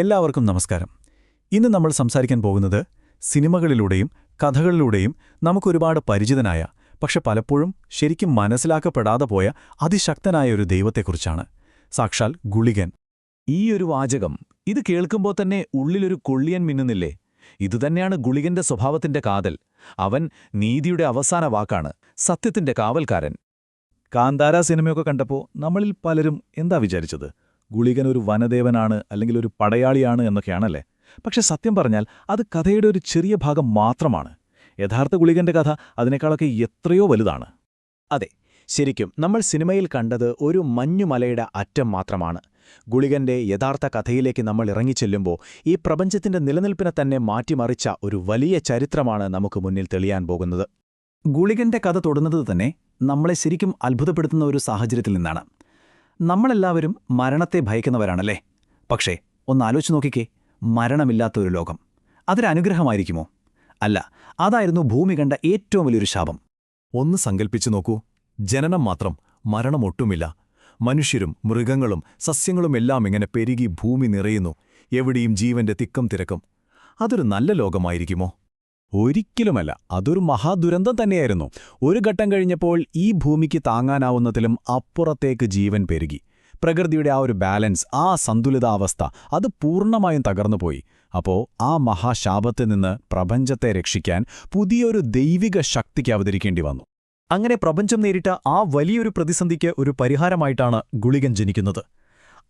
എല്ലാവർക്കും നമസ്കാരം. ഇന്ന് നമ്മൾ സംസാരിക്കാൻ പോകുന്നത് സിനിമകളിലൂടെയും കഥകളിലൂടെയും നമുക്കൊരുപാട് പരിചിതനായ പക്ഷെ പലപ്പോഴും ശരിക്കും മനസ്സിലാക്കപ്പെടാതെ പോയ അതിശക്തനായ ഒരു ദൈവത്തെക്കുറിച്ചാണ്. സാക്ഷാൽ ഗുളികൻ. ഒരു വാചകം ഇത് കേൾക്കുമ്പോൾ തന്നെ ഉള്ളിലൊരു കൊള്ളിയൻ മിന്നുന്നില്ലേ? ഇതുതന്നെയാണ് ഗുളികന്റെ സ്വഭാവത്തിന്റെ കാതൽ. അവൻ നീതിയുടെ അവസാന വാക്കാണ് സത്യത്തിന്റെ കാവൽക്കാരൻ. കാന്താര സിനിമയൊക്കെ കണ്ടപ്പോൾ നമ്മളിൽ പലരും എന്താ വിചാരിച്ചത്? ഗുളികൻ ഒരു വനദേവനാണ് അല്ലെങ്കിൽ ഒരു പടയാളിയാണ് എന്നൊക്കെയാണല്ലേ? പക്ഷെ സത്യം പറഞ്ഞാൽ അത് കഥയുടെ ഒരു ചെറിയ ഭാഗം മാത്രമാണ്. യഥാർത്ഥ ഗുളികന്റെ കഥ അതിനേക്കാളൊക്കെ എത്രയോ വലുതാണ്. അതെ ശരിക്കും നമ്മൾ സിനിമയിൽ കണ്ടത് ഒരു മഞ്ഞുമലയുടെ അറ്റം മാത്രമാണ്. ഗുളികന്റെ യഥാർത്ഥ കഥയിലേക്ക് നമ്മൾ ഇറങ്ങിച്ചെല്ലുമ്പോൾ ഈ പ്രപഞ്ചത്തിന്റെ നിലനിൽപ്പിനെ തന്നെ മാറ്റിമറിച്ച ഒരു വലിയ ചരിത്രമാണ് നമുക്ക് മുന്നിൽ തെളിയാൻ പോകുന്നത്. ഗുളികന്റെ കഥ തൊടുന്നത് തന്നെ നമ്മളെ ശരിക്കും അത്ഭുതപ്പെടുത്തുന്ന ഒരു സാഹചര്യത്തിൽ നിന്നാണ്. നമ്മളെല്ലാവരും മരണത്തെ ഭയക്കുന്നവരാണല്ലേ? പക്ഷേ ഒന്ന് ആലോചിച്ച് നോക്കിക്കേ മരണമില്ലാത്ത ഒരു ലോകം. അതൊരനുഗ്രഹമായിരിക്കുമോ? അല്ല അതായിരുന്നു ഭൂമി കണ്ട ഏറ്റവും വലിയൊരു ശാപം. ഒന്ന് സങ്കൽപ്പിച്ചു നോക്കൂ. ജനനം മാത്രം മരണമൊട്ടുമില്ല. മനുഷ്യരും മൃഗങ്ങളും സസ്യങ്ങളുമെല്ലാം ഇങ്ങനെ പെരുകി ഭൂമി നിറയുന്നു. എവിടെയും ജീവന്റെ തിക്കം തിരക്കും. അതൊരു നല്ല ലോകമായിരിക്കുമോ? ഒരിക്കലുമല്ല. അതൊരു മഹാദുരന്തം തന്നെയായിരുന്നു. ഒരു ഘട്ടം കഴിഞ്ഞപ്പോൾ ഈ ഭൂമിക്ക് താങ്ങാനാവുന്നതിലും അപ്പുറത്തേക്ക് ജീവൻ പെരുകി. പ്രകൃതിയുടെ ആ ഒരു ബാലൻസ് ആ സന്തുലിതാവസ്ഥ അത് പൂർണമായും തകർന്നുപോയി. അപ്പോൾ ആ മഹാശാപത്തിൽ നിന്ന് പ്രപഞ്ചത്തെ രക്ഷിക്കാൻ പുതിയൊരു ദൈവിക ശക്തിക്ക് അവതരിക്കേണ്ടി വന്നു. അങ്ങനെ പ്രപഞ്ചം നേരിട്ട ആ വലിയൊരു പ്രതിസന്ധിക്ക് ഒരു പരിഹാരമായിട്ടാണ് ഗുളികൻ ജനിക്കുന്നത്.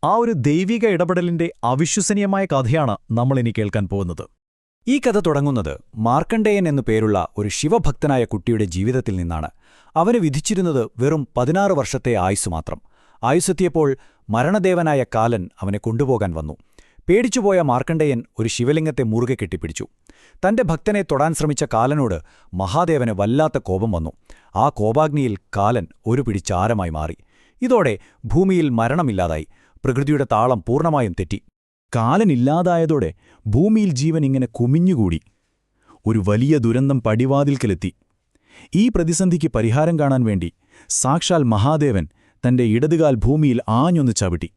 ആ ഒരു ദൈവിക ഇടപെടലിന്റെ അവിശ്വസനീയമായ കഥയാണ് നമ്മളിനി കേൾക്കാൻ പോകുന്നത്. ഈ കഥ തുടങ്ങുന്നത് മാർക്കണ്ഡേയൻ എന്നു പേരുള്ള ഒരു ശിവഭക്തനായ കുട്ടിയുടെ ജീവിതത്തിൽ നിന്നാണ്. അവന് വിധിച്ചിരുന്നത് വെറും പതിനാറ് വർഷത്തെ ആയുസ് മാത്രം. ആയുസ്സെത്തിയപ്പോൾ മരണദേവനായ കാലൻ അവനെ കൊണ്ടുപോകാൻ വന്നു. പേടിച്ചുപോയ മാർക്കണ്ഡേയൻ ഒരു ശിവലിംഗത്തെ മുറുകെ കെട്ടിപ്പിടിച്ചു. തന്റെ ഭക്തനെ തൊടാൻ ശ്രമിച്ച കാലനോട് മഹാദേവന് വല്ലാത്ത കോപം വന്നു. ആ കോപാഗ്നിയിൽ കാലൻ ഒരു പിടിച്ചാരമായി മാറി. ഇതോടെ ഭൂമിയിൽ മരണമില്ലാതായി. പ്രകൃതിയുടെ താളം പൂർണമായും തെറ്റി. കാലനില്ലാതായതോടെ ഭൂമിയിൽ ജീവൻ ഇങ്ങനെ കുമിഞ്ഞുകൂടി. ഒരു വലിയ ദുരന്തം പടിവാതിൽക്കലെത്തി. ഈ പ്രതിസന്ധിക്ക് പരിഹാരം കാണാൻ വേണ്ടി സാക്ഷാൽ മഹാദേവൻ തന്റെ ഇടതുകാൽ ഭൂമിയിൽ ആഞ്ഞൊന്ന് ചവിട്ടി.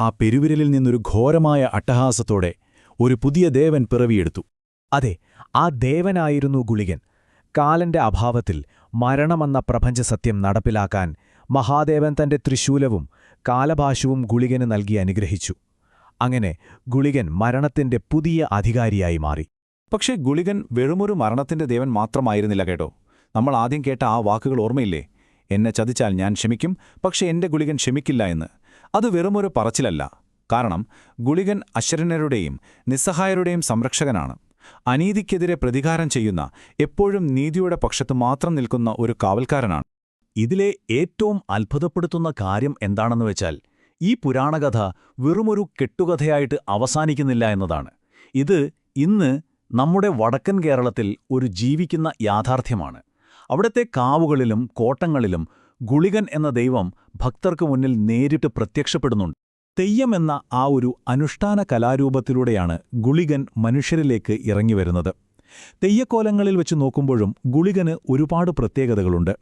ആ പെരുവിരലിൽ നിന്നൊരു ഘോരമായ അട്ടഹാസത്തോടെ ഒരു പുതിയ ദേവൻ പിറവിയെടുത്തു. അതെ ആ ദേവനായിരുന്നു ഗുളികൻ. കാലന്റെ അഭാവത്തിൽ മരണമെന്ന പ്രപഞ്ചസത്യം നടപ്പിലാക്കാൻ മഹാദേവൻ തന്റെ ത്രിശൂലവും കാലഭാഷവും ഗുളികന് നൽകി അനുഗ്രഹിച്ചു. അങ്ങനെ ഗുളികൻ മരണത്തിന്റെ പുതിയ അധികാരിയായി മാറി. പക്ഷേ ഗുളികൻ വെറുമൊരു മരണത്തിന്റെ ദേവൻ മാത്രമായിരുന്നില്ല കേട്ടോ. നമ്മൾ ആദ്യം കേട്ട ആ വാക്കുകൾ ഓർമ്മയില്ലേ? എന്നെ ചതിച്ചാൽ ഞാൻ ക്ഷമിക്കും പക്ഷേ എന്റെ ഗുളികൻ ക്ഷമിക്കില്ല എന്ന്. അത് വെറുമൊരു പറച്ചിലല്ല. കാരണം ഗുളികൻ അശ്വരനരുടെയും നിസ്സഹായരുടെയും സംരക്ഷകനാണ്. അനീതിക്കെതിരെ പ്രതികാരം ചെയ്യുന്ന എപ്പോഴും നീതിയുടെ പക്ഷത്തു മാത്രം നിൽക്കുന്ന ഒരു കാവൽക്കാരനാണ്. ഇതിലെ ഏറ്റവും അത്ഭുതപ്പെടുത്തുന്ന കാര്യം എന്താണെന്ന് വെച്ചാൽ ഈ പുരാണകഥ വെറുമൊരു കെട്ടുകഥയായിട്ട് അവസാനിക്കുന്നില്ല എന്നതാണ്. ഇത് ഇന്ന് നമ്മുടെ വടക്കൻ കേരളത്തിൽ ഒരു ജീവിക്കുന്ന യാഥാർത്ഥ്യമാണ്. അവിടത്തെ കാവുകളിലും കോട്ടങ്ങളിലും ഗുളികൻ എന്ന ദൈവം ഭക്തർക്ക് മുന്നിൽ നേരിട്ട് പ്രത്യക്ഷപ്പെടുന്നുണ്ട്. തെയ്യം എന്ന ആ ഒരു അനുഷ്ഠാന കലാരൂപത്തിലൂടെയാണ് ഗുളികൻ മനുഷ്യരിലേക്ക് ഇറങ്ങിവരുന്നത് തെയ്യക്കോലങ്ങളിൽ വെച്ച് നോക്കുമ്പോഴും ഗുളികന് ഒരുപാട് പ്രത്യേകതകളുണ്ട്.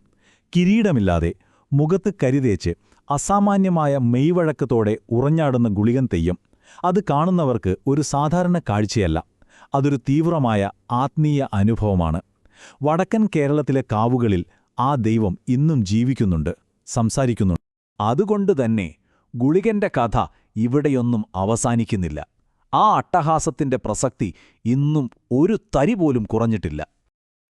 കിരീടമില്ലാതെ മുഖത്ത് കരിതേച്ച് അസാമാന്യമായ മെയ്വഴക്കത്തോടെ ഉറഞ്ഞാടുന്ന ഗുളികൻ തെയ്യം അത് കാണുന്നവർക്ക് ഒരു സാധാരണ കാഴ്ചയല്ല അതൊരു തീവ്രമായ ആത്മീയ അനുഭവമാണ്. വടക്കൻ കേരളത്തിലെ കാവുകളിൽ ആ ദൈവം ഇന്നും ജീവിക്കുന്നുണ്ട് സംസാരിക്കുന്നുണ്ട്. അതുകൊണ്ടുതന്നെ ഗുളികന്റെ കഥ ഇവിടെയൊന്നും അവസാനിക്കുന്നില്ല. ആ അട്ടഹാസത്തിന്റെ പ്രസക്തി ഇന്നും ഒരു തരി പോലും കുറഞ്ഞിട്ടില്ല.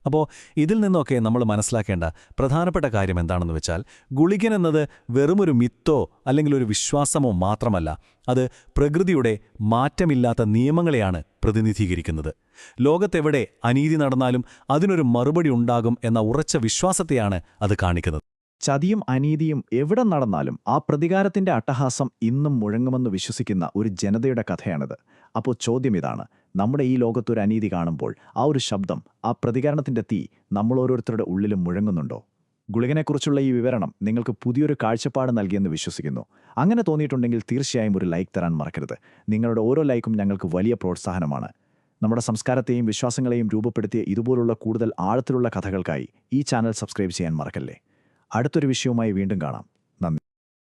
അപ്പോൾ ഇതിൽ നിന്നൊക്കെ നമ്മൾ മനസ്സിലാക്കേണ്ട പ്രധാനപ്പെട്ട കാര്യം എന്താണെന്ന് വെച്ചാൽ ഗുളികൻ എന്നത് വെറുമൊരു മിത്തോ അല്ലെങ്കിൽ ഒരു വിശ്വാസമോ മാത്രമല്ല അത് പ്രകൃതിയുടെ മാറ്റമില്ലാത്ത നിയമങ്ങളെയാണ് പ്രതിനിധീകരിക്കുന്നത്. ലോകത്തെവിടെ അനീതി നടന്നാലും അതിനൊരു മറുപടി ഉണ്ടാകും എന്ന ഉറച്ച വിശ്വാസത്തെയാണ് അത് കാണിക്കുന്നത്. ചതിയും അനീതിയും എവിടെ നടന്നാലും ആ പ്രതികാരത്തിന്റെ അട്ടഹാസം ഇന്നും മുഴങ്ങുമെന്ന് വിശ്വസിക്കുന്ന ഒരു ജനതയുടെ കഥയാണിത്. അപ്പോൾ ചോദ്യം ഇതാണ്. നമ്മുടെ ഈ ലോകത്തൊരു അനീതി കാണുമ്പോൾ ആ ഒരു ശബ്ദം ആ പ്രതികരണത്തിന്റെ തീ നമ്മൾ ഓരോരുത്തരുടെ ഉള്ളിലും മുഴങ്ങുന്നുണ്ടോ? ഗുളികനെക്കുറിച്ചുള്ള ഈ വിവരണം നിങ്ങൾക്ക് പുതിയൊരു കാഴ്ചപ്പാട് നൽകിയെന്ന് വിശ്വസിക്കുന്നു. അങ്ങനെ തോന്നിയിട്ടുണ്ടെങ്കിൽ തീർച്ചയായും ഒരു ലൈക്ക് തരാൻ മറക്കരുത്. നിങ്ങളുടെ ഓരോ ലൈക്കും ഞങ്ങൾക്ക് വലിയ പ്രോത്സാഹനമാണ്. നമ്മുടെ സംസ്കാരത്തെയും വിശ്വാസങ്ങളെയും രൂപപ്പെടുത്തിയ ഇതുപോലുള്ള കൂടുതൽ ആഴത്തിലുള്ള കഥകൾക്കായി ഈ ചാനൽ സബ്സ്ക്രൈബ് ചെയ്യാൻ മറക്കല്ലേ? അടുത്തൊരു വിഷയവുമായി വീണ്ടും കാണാം.